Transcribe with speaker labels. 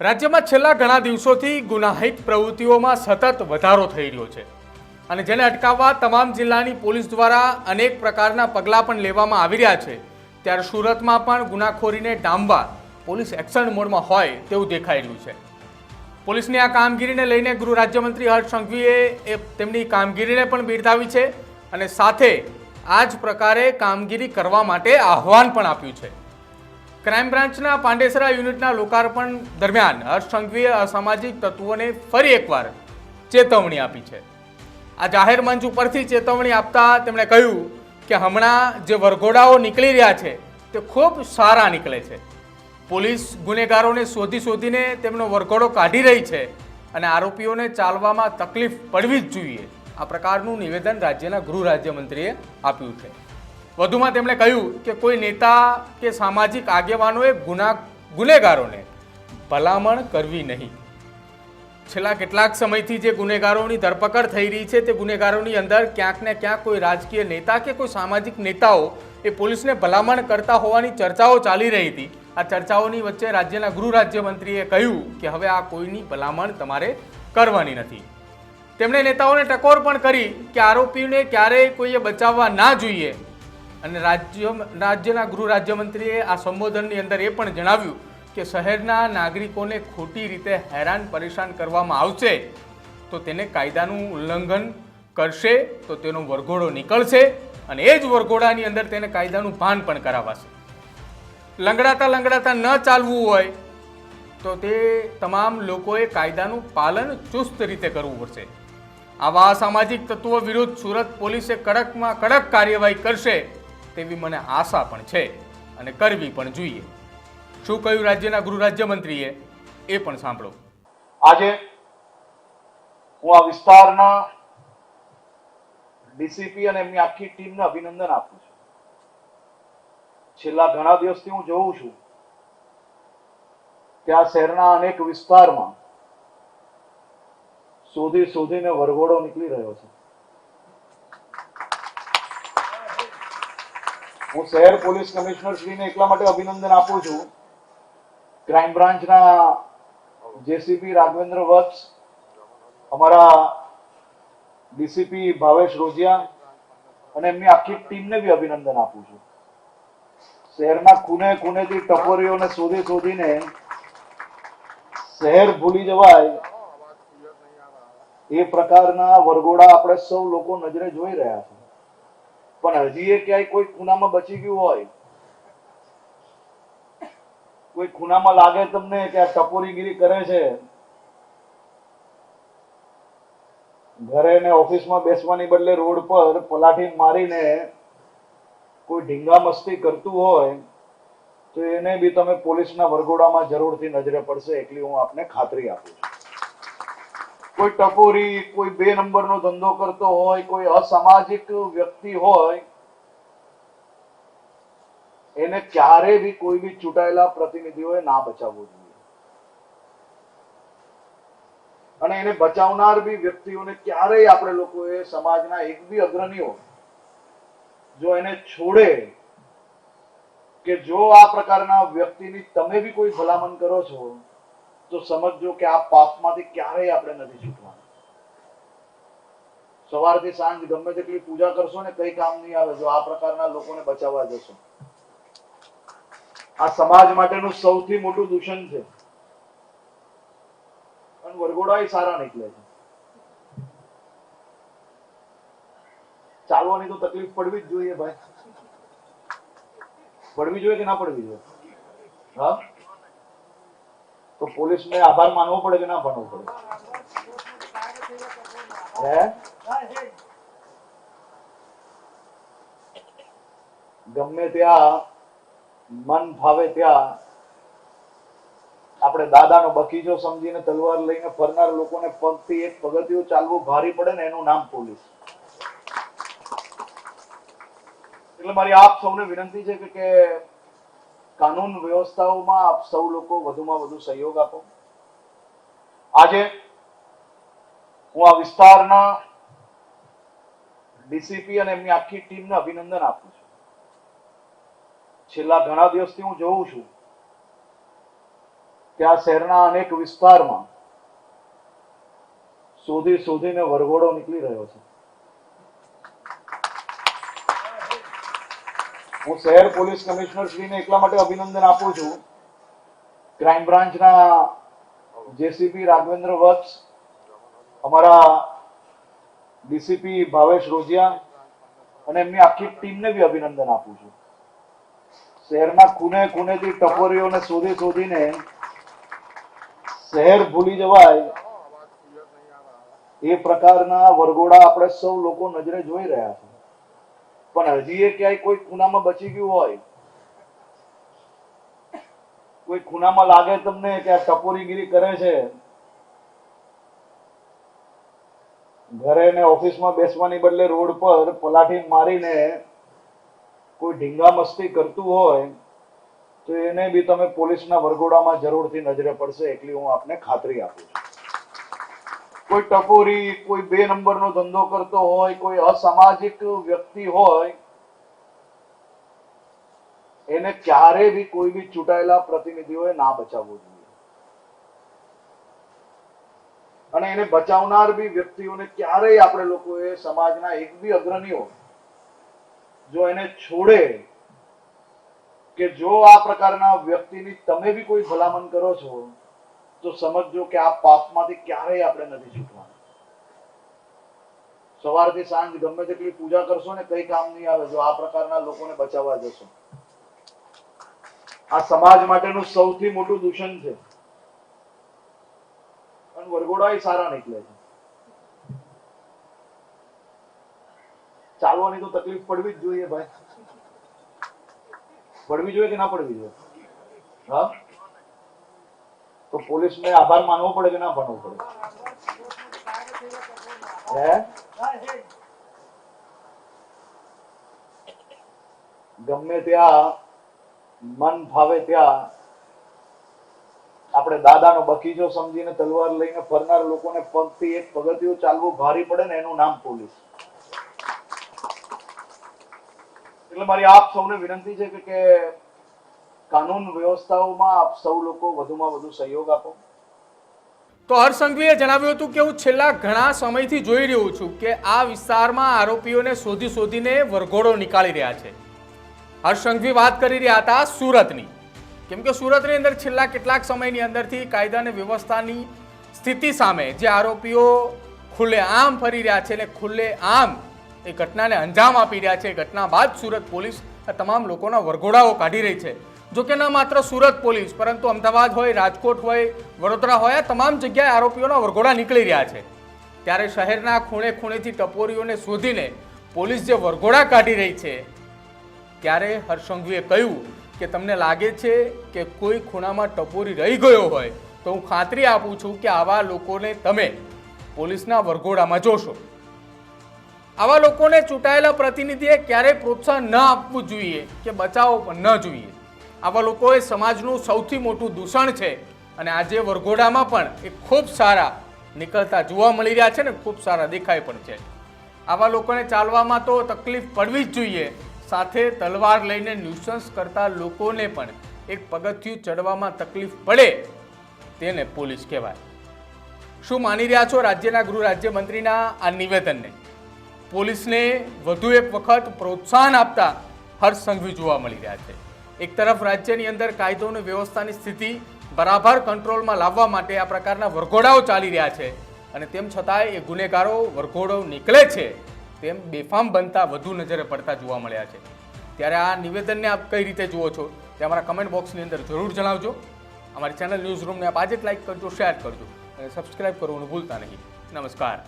Speaker 1: રાજ્યમાં છેલ્લા ઘણા દિવસોથી ગુનાહિત પ્રવૃત્તિઓમાં સતત વધારો થઈ રહ્યો છે અને જેને અટકાવવા તમામ જિલ્લાની પોલીસ દ્વારા અનેક પ્રકારના પગલાં પણ લેવામાં આવી રહ્યા છે. ત્યારે સુરતમાં પણ ગુનાખોરીને ડામવા પોલીસ એક્શન મોડમાં હોય તેવું દેખાઈ રહ્યું છે. પોલીસની આ કામગીરીને લઈને ગૃહ રાજ્યમંત્રી હર્ષ સંઘવીએ એ તેમની કામગીરીને પણ બિરદાવી છે અને સાથે આ જ પ્રકારે કામગીરી કરવા માટે આહવાન પણ આપ્યું છે. ક્રાઇમ બ્રાન્ચના પાંડેસરા યુનિટના લોકાર્પણ દરમિયાન હર્ષ અસામાજિક તત્વોને ફરી એકવાર ચેતવણી આપી છે. આ જાહેર મંચ ઉપરથી ચેતવણી આપતા તેમણે કહ્યું કે હમણાં જે વરઘોડાઓ નીકળી રહ્યા છે, તે ખૂબ સારા નીકળે છે. પોલીસ ગુનેગારોને શોધી શોધીને તેમનો વરઘોડો કાઢી રહી છે અને આરોપીઓને ચાલવામાં તકલીફ પડવી જ જોઈએ. આ પ્રકારનું નિવેદન રાજ્યના ગૃહ રાજ્યમંત્રીએ આપ્યું છે. વધુમાં તેમણે કહ્યું કે કોઈ નેતા કે સામાજિક આગેવાનોએ ગુના ગુનેગારોને ભલામણ કરવી નહીં. છેલ્લા કેટલાક સમયથી જે ગુનેગારોની ધરપકડ થઈ રહી છે, તે ગુનેગારોની અંદર ક્યાંક ને ક્યાંક કોઈ રાજકીય નેતા કે કોઈ સામાજિક નેતાઓ એ પોલીસને ભલામણ કરતા હોવાની ચર્ચાઓ ચાલી રહી હતી. આ ચર્ચાઓની વચ્ચે રાજ્યના ગૃહ રાજ્યમંત્રીએ કહ્યું કે હવે આ કોઈની ભલામણ તમારે કરવાની નથી. તેમણે નેતાઓને ટકોર પણ કરી કે આરોપીને ક્યારેય કોઈએ બચાવવા ના જોઈએ. અને રાજ્ય રાજ્યના ગૃહ રાજ્યમંત્રીએ આ સંબોધનની અંદર એ પણ જણાવ્યું કે શહેરના નાગરિકોને ખોટી રીતે હેરાન પરેશાન કરવામાં આવશે. તો તેને કાયદાનું ઉલ્લંઘન કરશે, તો તેનો વરઘોડો નીકળશે અને એ જ વરઘોડાની અંદર તેને કાયદાનું ભાન પણ કરાવાશે. લંગડાતા લંગડાતા ન ચાલવું હોય, તો તે તમામ લોકોએ કાયદાનું પાલન ચુસ્ત રીતે કરવું પડશે. આવા અસામાજિક તત્વો વિરુદ્ધ સુરત પોલીસે કડકમાં કડક કાર્યવાહી કરશે. તેવી મને આશા પણ છે અને કરવી પણ જોઈએ. શું કહ્યું રાજ્યના ગૃહ રાજ્યમંત્રીએ એ પણ સાંભળો.
Speaker 2: આજે હું આ વિસ્તારના ડીસીપી અને એમની આખી ટીમને અભિનંદન આપું છું. છેલ્લા ઘણા દિવસથી હું જોઉં છું કે આ શહેરના અનેક વિસ્તારમાં શોધી શોધીને વરઘોડો નીકળી રહ્યો છે. હું શહેર પોલીસ કમિશનર શ્રીને એટલા માટે અભિનંદન આપું છું. ક્રાઇમ બ્રાન્ચના જેસીપી રાઘવેન્દ્ર વત્સ અમારા ડીસીપી ભાવેશ રોજિયા અને એમની આખી ટીમને બી અભિનંદન આપું છું. શહેરના ખૂને ખૂનેથી ટપોરીઓને શોધી શોધીને શહેર ભૂલી જવાય એ પ્રકારના વરઘોડા આપણે સૌ લોકો નજરે જોઈ રહ્યા છે. પણ હજી એ ક્યાંય કોઈ ખૂનામાં બચી ગયું હોય, કોઈ ખૂનામાં લાગે તમને કે આ ટપોરીગીરી કરે છે, ઘરે ને ઓફિસમાં બેસવાની બદલે રોડ પર પલાઠી મારીને કોઈ ઢીંગા મસ્તી કરતું હોય, તો એને બી તમે પોલીસના વરઘોડામાં જરૂરથી નજરે પડશે એટલી હું આપને ખાતરી આપું છું. કોઈ ટકોરી કોઈ બે નંબરનો ધંધો કરતો હોય, કોઈ અસામાજિક વ્યક્તિ હોય, એને ક્યારે બી કોઈ બી ચૂંટાયેલા પ્રતિનિધિઓએ ના બચાવવું જોઈએ. અને એને બચાવનાર બી વ્યક્તિઓને ક્યારેય આપણે લોકોએ સમાજના એક બી અગ્રણીઓ જો એને છોડે કે જો આ પ્રકારના વ્યક્તિની તમે બી કોઈ ભલામણ કરો છો તો સમજો કે આ પાપમાંથી ક્યારેય આપણે નથી છૂટવાના. સવારથી સાંજ ગમે તેટલી પૂજા કરશો ને કઈ કામ નહીં આવે, જો આ પ્રકારના લોકોને બચાવવા જશો. આ સમાજ માટેનું સૌથી મોટું દૂષણ છે. અને વરઘોડા સારા નીકળે છે. ચાલવાની તો તકલીફ પડવી જ જોઈએ ભાઈ. પડવી જોઈએ કે ના પડવી જોઈએ? હા? તો પોલીસને આભાર માનવો પડે કે ના માનવો પડે? ગમે ત્યાં મન ભાવે ત્યાં આપણે દાદાનો બગીચો સમજીને તલવાર લઈને ફરનાર લોકોને પગથી એક પગથિયું ચાલવું ભારી પડે ને એનું નામ પોલીસ. એટલે મારી આપ સૌને વિનંતી છે કે કાનૂન વ્યવસ્થાઓમાં આપ સૌ લોકો વધુમાં વધુ સહયોગ આપો. આજે હું આ વિસ્તારના ડીસીપી અને એમની આખી ટીમને અભિનંદન આપું છું. છેલ્લા ઘણા દિવસથી હું જોઉં છું કે આ શહેરના અનેક વિસ્તારમાં શોધી શોધીને વરઘોડો નીકળી રહ્યો છે. હું શહેર પોલીસ કમિશનર શ્રીને એટલા માટે અભિનંદન આપું છું. ક્રાઇમ બ્રાન્ચના જેસીપી રાઘવેન્દ્ર વત્સ, અમારા ડીસીપી ભાવેશ રોજિયા અને એમની આખી ટીમને બી અભિનંદન આપું છું. શહેરના ખૂને ખૂનેથી ટપોરીઓને શોધી શોધીને શહેર ભૂલી જવાય એ પ્રકારના વરઘોડા આપણે સૌ લોકો નજરે જોઈ રહ્યા છે. પણ હજી એ ક્યાંય કોઈ ખૂનામાં બચી ગયું હોય, કોઈ ખૂનામાં લાગે તમને કે આ ટપોરીગીરી કરે છે, ઘરે ને ઓફિસમાં બેસવાની બદલે રોડ પર પલાઠી મારીને કોઈ ઢીંગા મસ્તી કરતું હોય, તો એને બી તમે પોલીસના વરઘોડામાં જરૂરથી નજરે પડશે, એટલી હું આપને ખાતરી આપું છું. કોઈ ટપોરી, કોઈ બે નંબરનો ધંધો કરતો હોય, કોઈ અસામાજિક વ્યક્તિ હોય, એને ક્યારે બી કોઈ બી ચૂંટાયેલા પ્રતિનિધિઓએ ના બચાવવું જોઈએ. અને એને બચાવનાર બી વ્યક્તિઓને ક્યારેય આપણે લોકોએ સમાજના એક બી અગ્રણીઓ જો એને છોડે કે જો આ પ્રકારના વ્યક્તિની તમે બી કોઈ ભલામણ કરો છો તો સમજો કે આ પાપમાંથી ક્યારેય આપણે નથી છૂટવાના. સવારથી સાંજ ગમે તેટલી પૂજા કરશો ને કઈ કામ નહીં આવે, જો આ પ્રકારના લોકોને બચાવવા જશો. આ સમાજ માટેનું સૌથી મોટું દૂષણ છે. અને વરઘોડા સારા નીકળે છે. ચાલવાની તો તકલીફ પડવી જ જોઈએ ભાઈ. પડવી જોઈએ કે ના પડવી જોઈએ? હા? તો પોલીસને આભાર માનવો પડે કે ના માનવો પડે? ગમે ત્યાં મન ફાવે ત્યાં આપણે દાદાનો બગીચો સમજીને તલવાર લઈને ફરનાર લોકોને પગથી એક પગથિયું ચાલવું ભારી પડે ને એનું નામ પોલીસ. એટલે મારી આપ સૌને વિનંતી છે કે કાનૂન વ્યવસ્થાઓમાં આપ સૌ લોકો વધુમાં વધુ સહયોગ આપો.
Speaker 1: તો હરસંઘવીએ જણાવ્યું હતું કે હું છેલ્લા ઘણા સમયથી જોઈ રહ્યો છું કે આ વિસ્તારમાં આરોપીઓને શોધી શોધીને વરઘોડો નીકાળી રહ્યા છે. હરસંઘવી વાત કરી રહ્યા હતા સુરતની. કેમ કે સુરતની અંદર છેલ્લા કેટલાક સમયની અંદરથી કાયદા અને વ્યવસ્થાની સ્થિતિ સામે જે આરોપીઓ ખુલ્લે આમ ફરી રહ્યા છે અને ખુલ્લે આમ એ ઘટનાને અંજામ આપી રહ્યા છે. એ ઘટના બાદ સુરત પોલીસ તમામ લોકોના વરઘોડાઓ કાઢી રહી છે. જો કે ન માત્ર સુરત પોલીસ, પરંતુ અમદાવાદ હોય, રાજકોટ હોય, વડોદરા હોય તમામ જગ્યાએ આરોપીઓના વરઘોડા નીકળી રહ્યા છે. ત્યારે શહેરના ખૂણે ખૂણેથી ટપોરીઓને શોધીને પોલીસ જે વરઘોડા કાઢી રહી છે, ત્યારે હર્ષંઘવીએ કહ્યું કે તમને લાગે છે કે કોઈ ખૂણામાં ટપોરી રહી ગયો હોય, તો હું ખાતરી આપું છું કે આવા લોકોને તમે પોલીસના વરઘોડામાં જોશો. આવા લોકોને ચૂંટાયેલા પ્રતિનિધિએ ક્યારેય પ્રોત્સાહન ન આપવું જોઈએ કે બચાવો પણ ન જોઈએ. આવા લોકો એ સમાજનું સૌથી મોટું દૂષણ છે અને આજે વરઘોડામાં પણ એ ખૂબ સારા નીકળતા જોવા મળી રહ્યા છે ને ખૂબ સારા દેખાય પણ છે. આવા લોકોને ચાલવામાં તો તકલીફ પડવી જ જોઈએ. સાથે તલવાર લઈને ન્યુસન્સ કરતા લોકોને પણ એક પગથિયું ચડવામાં તકલીફ પડે તેને પોલીસ કહેવાય. શું માની રહ્યા છો રાજ્યના ગૃહ રાજ્યમંત્રીના આ નિવેદનને? પોલીસને વધુ એક વખત પ્રોત્સાહન આપતા હર્ષ સંઘવી જોવા મળી રહ્યા છે. એક તરફ રાજ્યની અંદર કાયદો અને વ્યવસ્થાની સ્થિતિ બરાબર કંટ્રોલમાં લાવવા માટે આ પ્રકારના વરઘોડાઓ ચાલી રહ્યા છે. અને તેમ છતાંય એ ગુનેગારો વરઘોડો નીકળે છે તેમ બેફામ બનતા વધુ નજરે પડતા જોવા મળ્યા છે. ત્યારે આ નિવેદનને આપ કઈ રીતે જુઓ છો તે અમારા કમેન્ટ બોક્સની અંદર જરૂર જણાવજો. અમારી ચેનલ ન્યૂઝ રૂમને આપ આજે જ લાઈક કરજો, શેર કરજો અને સબસ્ક્રાઈબ કરવાનું ભૂલતા નહીં. નમસ્કાર.